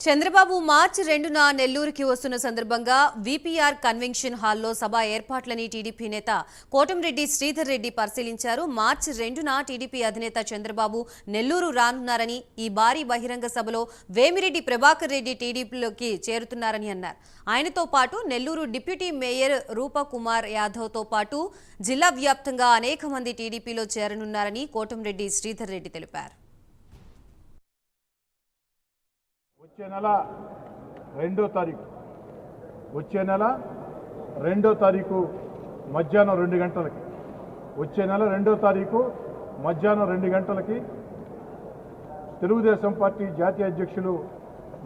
చంద్రబాబు మార్చి రెండున నెల్లూరుకి వస్తున్న సందర్భంగా విపిఆర్ కన్వెన్షన్ హాల్లో సభ ఏర్పాట్లని టీడీపీ నేత కోటంరెడ్డి శ్రీధర్ రెడ్డి పరిశీలించారు. మార్చి రెండున టీడీపీ అధినేత చంద్రబాబు నెల్లూరు రానున్నారని ఈ భారీ బహిరంగ సభలో వేమిరెడ్డి ప్రభాకర్ రెడ్డి టీడీపీలోకి చేరుతున్నారని అన్నారు. ఆయనతో పాటు నెల్లూరు డిప్యూటీ మేయర్ రూపకుమార్ యాదవ్తో పాటు జిల్లా వ్యాప్తంగా అనేక మంది టీడీపీలో చేరనున్నారని కోటంరెడ్డి శ్రీధర్ రెడ్డి తెలిపారు. వచ్చే నెల రెండో తారీఖు. వచ్చే నెల రెండో తారీఖు మధ్యాహ్నం రెండు గంటలకి. వచ్చే నెల రెండో తారీఖు మధ్యాహ్నం రెండు గంటలకి తెలుగుదేశం పార్టీ జాతీయ అధ్యక్షులు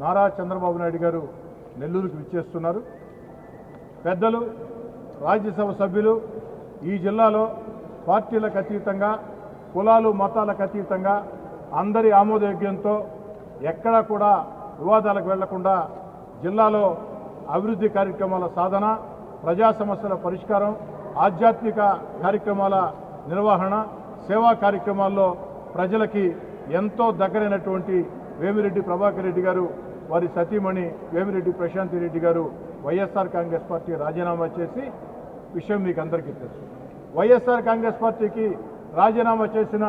నారా చంద్రబాబు నాయుడు గారు నెల్లూరుకు విచ్చేస్తున్నారు. పెద్దలు రాజ్యసభ సభ్యులు ఈ జిల్లాలో పార్టీలకు అతీతంగా కులాలు మతాలకు అతీతంగా అందరి ఆమోదయోగ్యంతో ఎక్కడా కూడా వివాదాలకు వెళ్ళకుండా జిల్లాలో అభివృద్ధి కార్యక్రమాల సాధన ప్రజా సమస్యల పరిష్కారం ఆధ్యాత్మిక కార్యక్రమాల నిర్వహణ సేవా కార్యక్రమాల్లో ప్రజలకి ఎంతో దగ్గరైనటువంటి వేమిరెడ్డి ప్రభాకర్ రెడ్డి గారు వారి సతీమణి వేమిరెడ్డి ప్రశాంతి రెడ్డి గారు వైఎస్ఆర్ కాంగ్రెస్ పార్టీ రాజీనామా చేసి విషయం మీకు అందరికీ తెలుసు. వైఎస్ఆర్ కాంగ్రెస్ పార్టీకి రాజీనామా చేసిన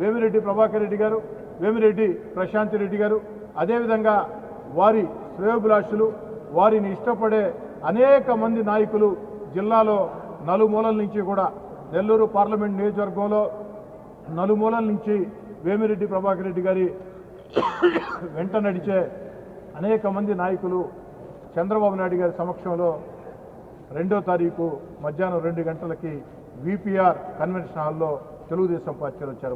వేమిరెడ్డి ప్రభాకర్ రెడ్డి గారు వేమిరెడ్డి ప్రశాంతి రెడ్డి గారు అదేవిధంగా వారి శ్రేయోభిలాషులు వారిని ఇష్టపడే అనేక మంది నాయకులు జిల్లాలో నలుమూలల నుంచి కూడా నెల్లూరు పార్లమెంట్ నియోజకవర్గంలో నలుమూలల నుంచి వేమిరెడ్డి ప్రభాకర్ రెడ్డి గారి వెంట నడిచే అనేక మంది నాయకులు చంద్రబాబు నాయుడు గారి సమక్షంలో రెండో తారీఖు మధ్యాహ్నం రెండు గంటలకి విపిఆర్ కన్వెన్షన్ హాల్లో తెలుగుదేశం పార్టీలో చేరబోతున్నారు.